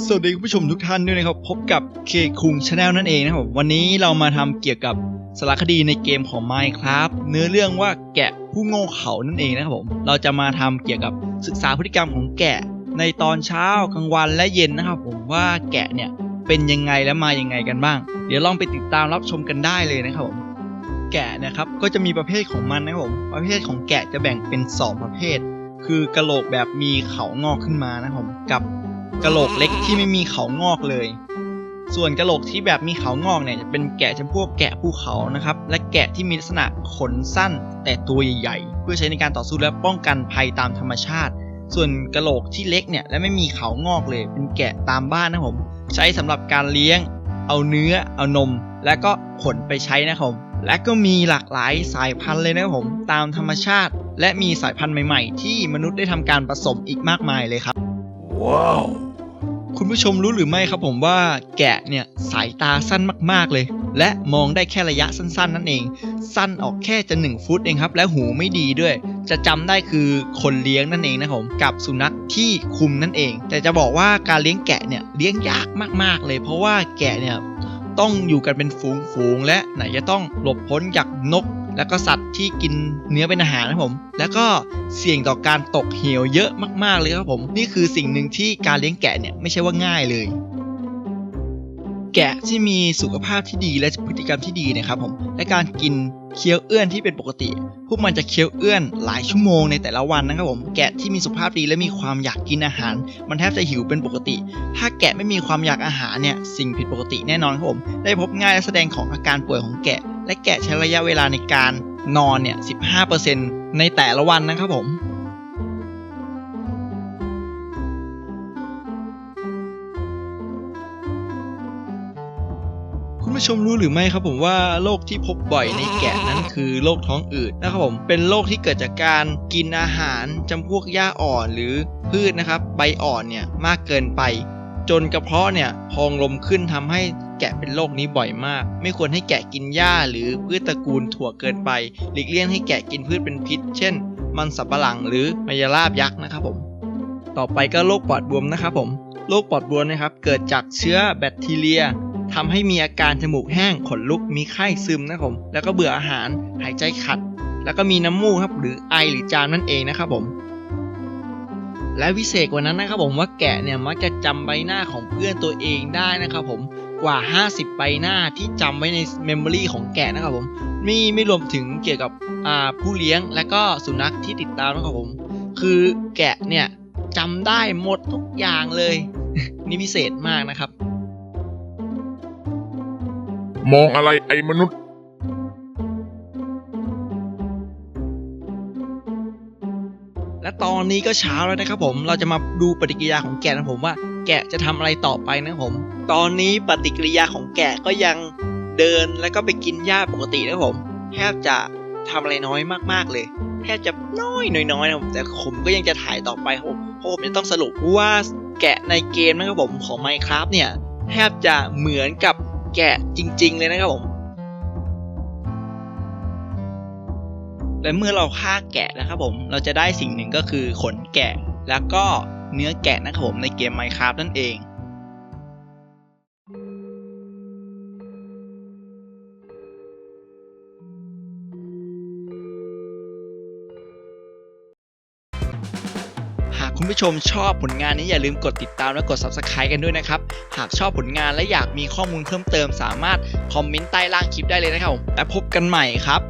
สวัสดีคุณผู้ชมทุกท่านด้วยนะครับ พบกับเคคุงชาแนลนั่นเองนะครับ วันนี้เรามาทำเกี่ยวกับสารคดีในเกมของ Minecraft เนื้อเรื่องว่าแกะผู้โง่เขานั่นเองนะครับผมเราจะมาทำเกี่ยวกับศึกษาพฤติกรรมของแกะในตอนเช้ากลางวันและเย็นนะครับ ผมว่าแกะเนี่ยเป็นยังไงและมายังไงกันบ้าง เดี๋ยวลองไปติดตามรับชมกันได้เลยนะครับผมแกะนะครับก็จะมีประเภทของมันนะครับผมประเภทของแกะจะแบ่งเป็นสองประเภท คือกระโหลกแบบมีเขางอกขึ้นมานะครับผมกับ กะโหลกเล็กที่ไม่มีเขางอกเลย ส่วนกะโหลกที่แบบมีเขางอกเนี่ยจะเป็นแกะจำพวกแกะภูเขานะครับ และแกะที่มีลักษณะขนสั้นแต่ตัวใหญ่ๆเพื่อใช้ในการต่อสู้และป้องกันภัยตามธรรมชาติ ส่วนกะโหลกที่เล็กเนี่ยและไม่มีเขางอกเลย เป็นแกะตามบ้านนะผม ใช้สำหรับการเลี้ยง เอาเนื้อ เอานม และก็ขนไปใช้นะครับผมและก็มีหลากหลายสายพันธุ์เลยนะครับผมตามธรรมชาติ และมีสายพันธุ์ใหม่ ๆ ที่มนุษย์ได้ทำการผสมอีกมากมายเลยครับ ว้าว คุณผู้ชมรู้หรือไม่ครับผมว่าแกะเนี่ยสายตาสั้นมากๆเลย และมองได้แค่ระยะสั้นๆ นั่นเอง สั้นออกแค่จะ 1 ฟุตเองครับ และหูไม่ดีด้วย จะจำได้คือคนเลี้ยงนั่นเองนะผมกับสุนัขที่คุมนั่นเอง แต่จะบอกว่าการเลี้ยงแกะเนี่ยเลี้ยงยากมากๆเลย เพราะว่าแกะเนี่ยต้องอยู่กันเป็นฝูงๆและไหนจะต้องหลบพ้นจากนก และก็สัตว์ที่กินเนื้อเป็นอาหารนะผม แล้วก็เสี่ยงต่อการตกเหวเยอะมากๆเลยครับผม นี่คือสิ่งหนึ่งที่การเลี้ยงแกะเนี่ยไม่ใช่ว่าง่ายเลย แกะที่มีสุขภาพที่ดีและพฤติกรรมที่ดีนะครับผม และการกินเคี้ยวเอื้อนที่เป็นปกติ พวกมันจะเคี้ยวเอื้อนหลายชั่วโมงในแต่ละวันนะครับผม แกะที่มีสุขภาพดีและมีความอยากกินอาหาร มันแทบจะหิวเป็นปกติ ถ้าแกะไม่มีความอยากอาหารเนี่ย สิ่งผิดปกติแน่นอนครับผม ได้พบง่ายและแสดงของอาการป่วยของแกะ และแกะใช้ระยะเวลาในการนอนเนี่ย 15%ในแต่ละวันนะครับผม คุณผู้ชมรู้หรือไม่ครับผมว่าโรคที่พบบ่อยในแกะนั้นคือโรคท้องอืดนะครับผม เป็นโรคที่เกิดจากการกินอาหารจำพวกหญ้าอ่อนหรือพืชนะครับ ใบอ่อนเนี่ยมากเกินไป จนกระเพาะเนี่ยพองลมขึ้นทำให้ แกะเป็นโรคนี้บ่อยมาก ไม่ควรให้แกะกินหญ้าหรือพืชตระกูลถั่วเกินไป หลีกเลี่ยงให้แกะกินพืชเป็นพิษ เช่น มันสับปะหลังหรือมายาลาบยักษ์นะครับผม ต่อไปก็โรคปอดบวมนะครับผมโรคปอดบวมนะครับ เกิดจากเชื้อแบคทีเรียทำให้มีอาการจมูกแห้งขนลุกมีไข้ซึมนะครับผม แล้วก็เบื่ออาหารหายใจขัด แล้วก็มีน้ำมูกครับหรือไอหรือจามนั่นเองนะครับผมและวิเศษกว่านั้นนะครับผมว่าแกะเนี่ยมักจะจำใบหน้าของเพื่อนตัวเองได้นะครับผม กว่า 50 ใบหน้าที่จำไว้ในเมมโมรีของแกะนะครับผมมีไม่รวมถึงเกี่ยวกับอ่าผู้เลี้ยงและก็สุนัขที่ติดตามนะครับผม คือแกะเนี่ยจำได้หมดทุกอย่างเลย นี่พิเศษมากนะครับ มองอะไรไอ้มนุษย์และตอนนี้ก็เช้าแล้วนะครับผม เราจะมาดูปฏิกิริยาของแกะนะผมว่าแกะจะทำอะไรต่อไปนะครับผมตอนนี้ปฏิกิริยาของแกะก็ยังเดินแล้วก็ไปกินหญ้าปกตินะผมแทบจะทำอะไรน้อยมากๆเลยแทบจะน้อยน้อยๆนะครับแต่ผมก็ยังจะถ่ายต่อไปครับผมเพราะผมจะต้องสรุปว่าแกะในเกมนะครับผมของ Minecraft เนี่ยแทบจะเหมือนกับแกะจริง ๆ เลยนะครับผม และเมื่อเราฆ่าแกะนะครับผมเราจะได้สิ่งหนึ่งก็คือขนแกะ แล้วก็เนื้อแกะนะครับผมในเกม Minecraft นั่นเอง คุณผู้ชมชอบผลงานนี้อย่าลืมกดติดตามและกด Subscribe กันด้วยนะครับ หากชอบผลงานและอยากมีข้อมูลเพิ่มเติม สามารถคอมเมนต์ใต้ล่างคลิปได้เลยนะครับ และพบกันใหม่ครับ